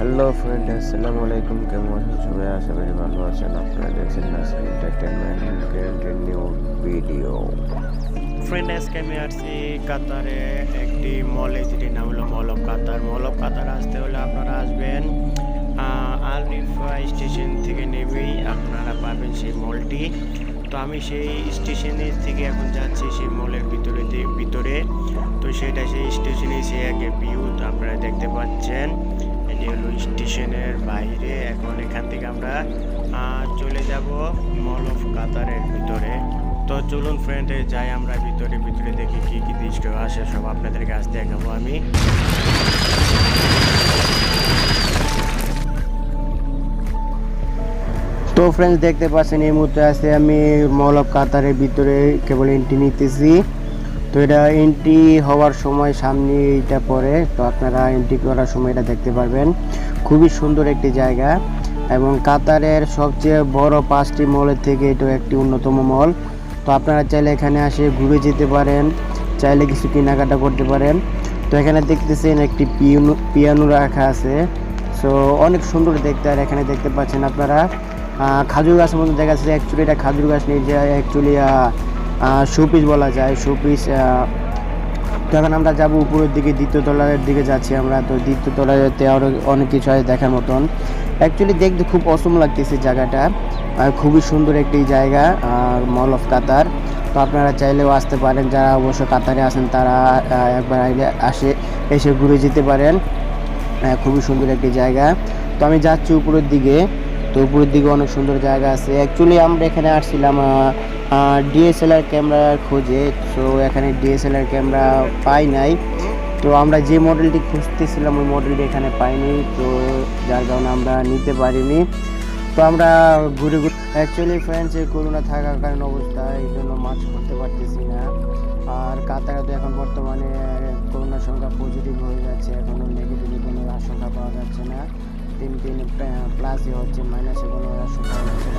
Hello friend আসসালামু আলাইকুম কেমন আছেন সবাই আশা করি ভালো আছেন। আপনারা দেখছেন নাসির এন্টারটেনমেন্টের নিউ ভিডিও ফ্রেন্ড আজকে আমি আসছি কাতারে একটি মলে যেটির নাম হলো মল অফ কাতার মল অফ কাতার আসতে হলে আপনারা আসবেন আলরিফা স্টেশন থেকে নেমেই আপনারা পাবেন সেই মলটি তো আমি সেই স্টেশনের থেকে এখন যাচ্ছি সেই মলের ভিতরে ভিতরে। তো সেটা সেই স্টেশনে সে আগে ভিউ আপনারা দেখতে পাচ্ছেন। হলো স্টেশনের বাইরে। এখন এখান থেকে আমরা চলে যাব মল অফ কাতারের ভিতরে। তো চলুন ফ্রেন্ডে যাই আমরা ভিতরে ভিতরে দেখি কি কি দৃশ্য আসে। সব আপনাদের কাছ দেখাবো আমি। তো ফ্রেন্ডস দেখতে পাচ্ছেন এই মুহূর্তে আছে আমি মল অফ কাতারের ভিতরে। কেবল এন্ট্রি নিতেছি। তো এটা এন্ট্রি হওয়ার সময় সামনে এটা পড়ে, তো আপনারা এন্ট্রি করার সময় এটা দেখতে পারবেন। খুবই সুন্দর একটি জায়গা এবং কাতারের সবচেয়ে বড় পাঁচটি মলের থেকে এটা একটি অন্যতম মল। তো আপনারা চাইলে এখানে আসে ঘুরে যেতে পারেন, চাইলে কিছু কেনাকাটা করতে পারেন। তো এখানে দেখতেছেন একটি পিয়ানো পিয়ানো রাখা আছে। সো অনেক সুন্দর দেখতে, আর এখানে দেখতে পাচ্ছেন আপনারা। খাজুর গাছের মধ্যে দেখা যাচ্ছে অ্যাকচুয়ালি এটা খাজুর গাছ নেই, যে অ্যাকচুয়ালি শোপিস বলা যায় শোপিস তো এখন আমরা যাব উপরের দিকে, দ্বিতীয় তলার দিকে যাচ্ছি আমরা, তো দ্বিতীয় তলাতে আরও অনেক কিছু আছে দেখার মতন। অ্যাকচুয়ালি দেখতে খুব অসম লাগতেছে জায়গাটা, আর খুবই সুন্দর একটি জায়গা, আর মল অফ কাতার তো আপনারা চাইলেও আসতে পারেন, যারা অবশ্য কাতারে আসেন তারা একবার আইলে আসে, এসে ঘুরে যেতে পারেন। খুবই সুন্দর একটি জায়গা। তো আমি যাচ্ছি উপরের দিকে। তো উপরের দিকে অনেক সুন্দর জায়গা আছে। অ্যাকচুয়ালি আমরা এখানে আসছিলাম ডিএসএলআর ক্যামেরার খোঁজে। তো এখানে ডিএসএলআর ক্যামেরা পাই নাই। তো আমরা যে মডেলটি খুঁজতেছিলাম, ওই মডেলটি এখানে পাইনি। তো যার কারণে আমরা নিতে পারিনি। তো আমরা ঘুরে ঘুরে অ্যাকচুয়ালি ফ্রেন্ডস এই করোনা থাকার কারণে অবস্থা এই জন্য মাছ করতে পারতেছি না। আর কাতারে তো এখন বর্তমানে করোনার সংখ্যা পজিটিভ হয়ে যাচ্ছে। এখনও নেগেটিভ কোনো আশঙ্কা পাওয়া যাচ্ছে না।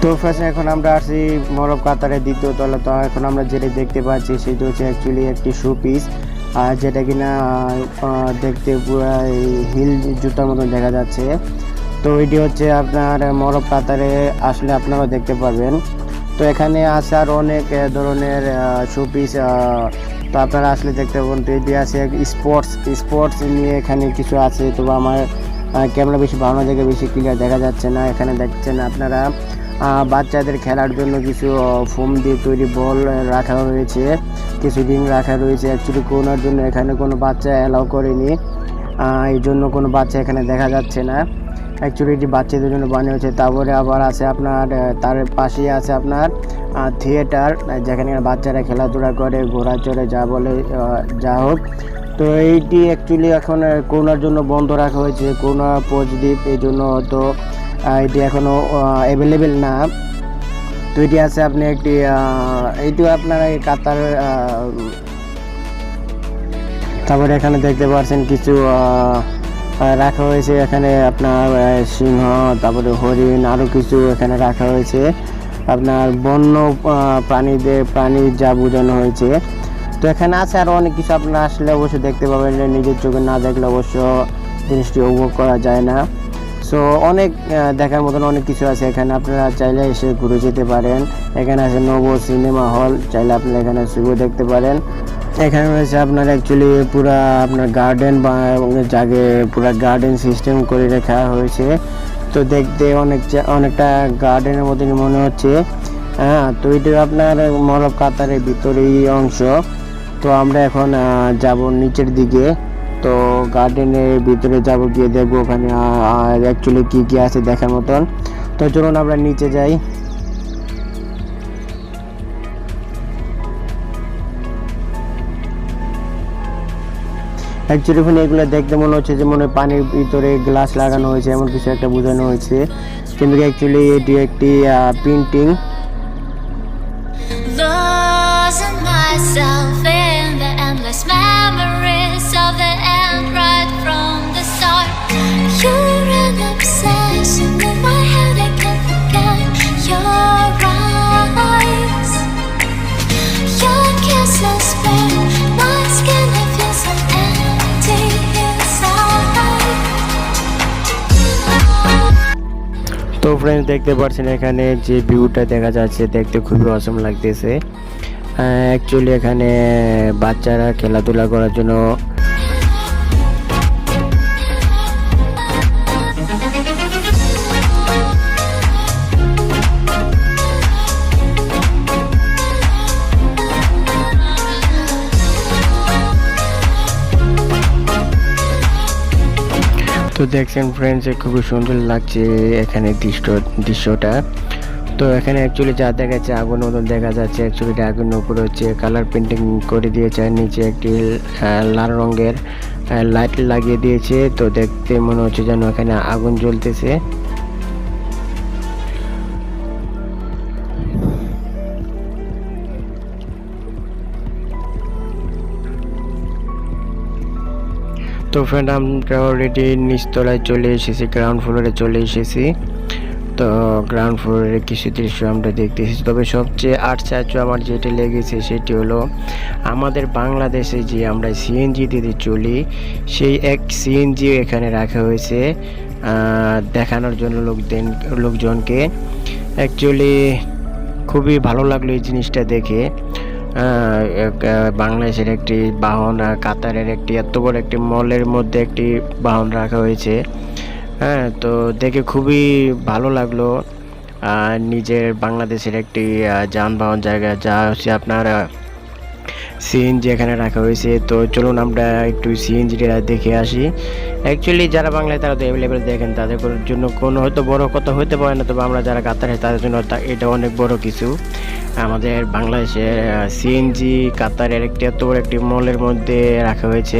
তো ফ্রেন্ডস এখন আমরা আসছি মরব কাতারের দ্বিতীয় তলা। তো এখন আমরা যেটা দেখতে পাচ্ছি, সেটা হচ্ছে অ্যাকচুয়ালি একটি শু পিস আর যেটা কিনা দেখতে হিল জুতার মতন দেখা যাচ্ছে। তো এটি হচ্ছে আপনার মরব কাতারে আসলে আপনারাও দেখতে পাবেন তো এখানে আছে আর অনেক ধরনের শোপিস তো আপনারা আসলে দেখতে পাবেন। তো এটি আছে স্পোর্টস স্পোর্টস নিয়ে এখানে কিছু আছে। তো আমার ক্যামেরা বেশি ভালো জায়গায় বেশি ক্লিয়ার দেখা যাচ্ছে না। এখানে দেখছেন আপনারা বাচ্চাদের খেলার জন্য কিছু ফোম দিয়ে তৈরি বল রাখা রয়েছে। কিছু রিং রাখা রয়েছে অ্যাকচুয়ালি কোনোর জন্য এখানে কোনো বাচ্চা অ্যালাউ করেনি। এই জন্য কোনো বাচ্চা এখানে দেখা যাচ্ছে না। অ্যাকচুয়ালি এটি বাচ্চাদের জন্য বানিয়ে হয়েছে। তারপরে আবার আছে আপনার তার পাশেই আছে আপনার থিয়েটার যেখানে বাচ্চারা খেলাধুলা করে ঘোড়া চড়ে যা বলে যা হোক। তো এইটি অ্যাকচুয়ালি এখন করোনার জন্য বন্ধ রাখা হয়েছে, করোনা পজিটিভ এই জন্য হয়তো এটি এখনও অ্যাভেলেবেল না। তো এটি আছে আপনি একটি এইটিও আপনার এই কাতার তারপরে এখানে দেখতে পাচ্ছেন কিছু রাখা হয়েছে। এখানে আপনার সিংহ, তারপরে হরিণ আরও কিছু এখানে রাখা হয়েছে। আপনার বন্য প্রাণীদের প্রাণী যা বোঝানো হয়েছে। তো এখানে আছে আরও অনেক কিছু। আপনারা আসলে অবশ্যই দেখতে পাবেন নিজের চোখে না দেখলে অবশ্য জিনিসটি উপভোগ করা যায় না। সো অনেক দেখার মতন অনেক কিছু আছে এখানে। আপনারা চাইলে এসে ঘুরে যেতে পারেন। এখানে আছে নব সিনেমা হল, চাইলে আপনারা এখানে শুভ দেখতে পারেন। এখানে রয়েছে আপনার অ্যাকচুয়ালি পুরা আপনার গার্ডেন বা জাগে পুরা গার্ডেন সিস্টেম করে রাখা হয়েছে। তো দেখতে অনেক অনেকটা গার্ডেনের মতনই মনে হচ্ছে। হ্যাঁ তো এটা আপনার মরব কাতারের ভিতরেই অংশ। তো আমরা এখন যাব নিচের দিকে। তো গার্ডেনের ভিতরে যাব, গিয়ে দেখব ওখানে অ্যাকচুয়ালি কি কি আছে দেখার মতন। তো চলুন আমরা নিচে যাই। অ্যাকচুয়ালি ওখানে এগুলো দেখতে মনে হচ্ছে যে মনে পানির ভিতরে গ্লাস লাগানো হয়েছে, এমন কিছু একটা বোঝানো হয়েছে। কিন্তু অ্যাকচুয়ালি এটি একটি printing myself in endless memories of the end right from the start. You're an obsession in my head, I can't forget your eyes. Your kisses burn my skin, I feel so empty inside. তো friends দেখতে পাচ্ছেন এখানে যে ভিউটা দেখা যাচ্ছে দেখতে খুবই অসম লাগতেছে অ্যাকচুয়ালি এখানে বাচ্চারা খেলাধুলা করার জন্য তো দেখছেন ফ্রেন্ডস খুবই সুন্দর লাগছে এখানে দৃশ্য দৃশ্যটা। তো এখানে অ্যাকচুয়ালি যা দেখা যাচ্ছে আগুন মতন দেখা যাচ্ছে। অ্যাকচুয়ালি আগুন উপরে হচ্ছে কালার পেন্টিং করে দিয়েছে। নিচে একটি লাল রঙের লাইট লাগিয়ে দিয়েছে। তো দেখতে মনে হচ্ছে যেন এখানে আগুন জ্বলতেছে। তো ফ্রেন্ড আমরা অলরেডি নিচতলায় চলে এসেছি গ্রাউন্ড ফ্লোরে চলে এসেছি। তো গ্রাউন্ড ফ্লোরের কিছু দৃশ্য আমরা দেখতেছি। তবে সবচেয়ে আশ্চর্য আমার যেটা লেগেছে সেটি হলো, আমাদের বাংলাদেশে যে আমরা সিএনজি দিতে চলি, সেই এক সিএনজি এখানে রাখা হয়েছে দেখানোর জন্য লোকদের, লোকজনকে। অ্যাকচুয়ালি খুবই ভালো লাগল এই জিনিসটা দেখে। বাংলাদেশের একটি বাহন কাতারের একটি, এত বড় একটি মলের মধ্যে একটি বাহন রাখা হয়েছে। হ্যাঁ তো দেখে খুবই ভালো লাগল নিজের বাংলাদেশের একটি যানবাহন জায়গা যা হচ্ছে আপনার সিএনজি এখানে রাখা হয়েছে। তো চলুন আমরা একটু সিএনজিটা দেখে আসি। অ্যাকচুয়ালি যারা বাংলায় তারা তো অ্যাভেলেবেল দেখেন, তাদের জন্য কোনো হয়তো বড় কথা হতে পারে না, তবে আমরা যারা কাতারে তাদের জন্য এটা অনেক বড় কিছু। আমাদের বাংলাদেশের সিএনজি কাতারের একটি এত বড় একটি মলের মধ্যে রাখা হয়েছে।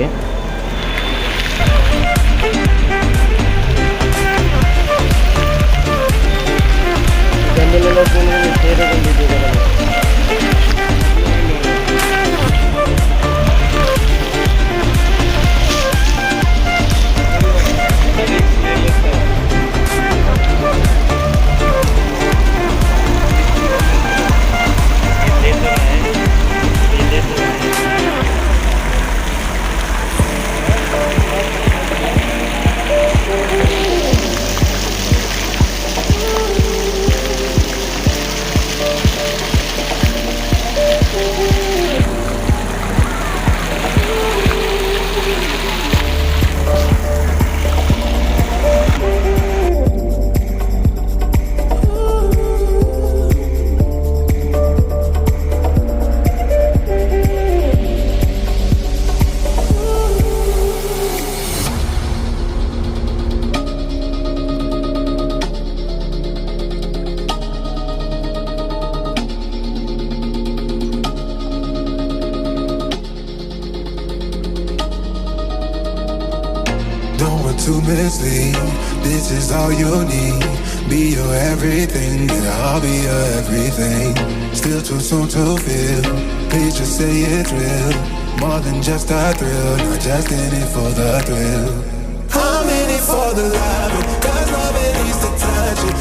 This is all you need. Be your everything, yeah, I'll be your everything. Still too soon to feel. Please just say it's real. More than just a thrill, not just in it for the thrill. I'm in it for the love, cause love it needs to touch it.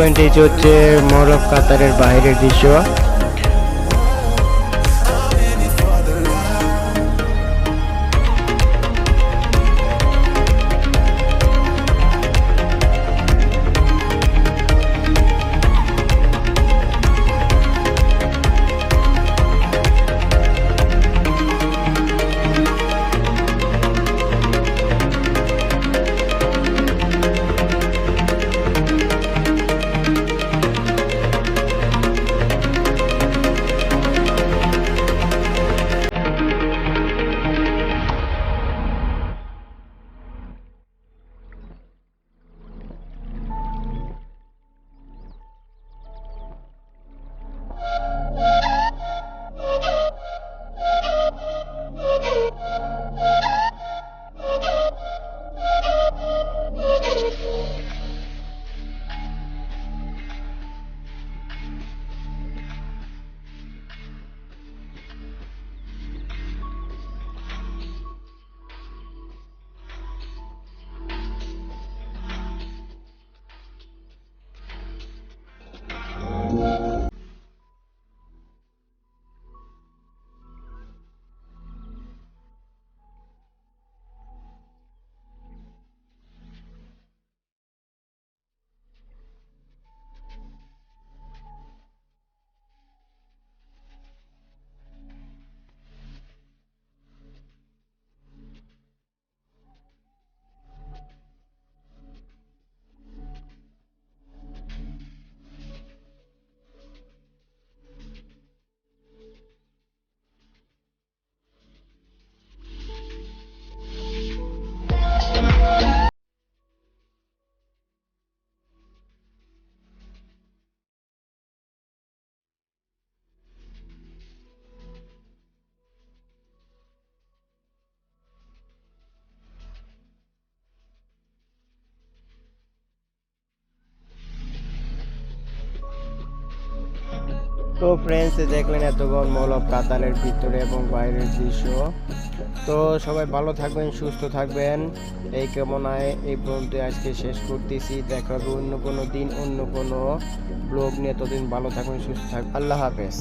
তো এইচ হচ্ছে মরক কাতারের বাইরের দৃশ্য। তো friends দেখলেন এতক্ষণ মল অফ কাতারের ভিতরে এবং বাইরের দৃশ্য। তো সবাই ভালো থাকবেন, সুস্থ থাকবেন। এই কামনায় এই পর্যন্ত আজকে শেষ করতেছি। দেখা হবে অন্য কোনো দিন, অন্য কোনো ব্লগ নিয়ে। ততদিন ভালো থাকবেন, সুস্থ থাকবেন। আল্লাহ হাফেজ।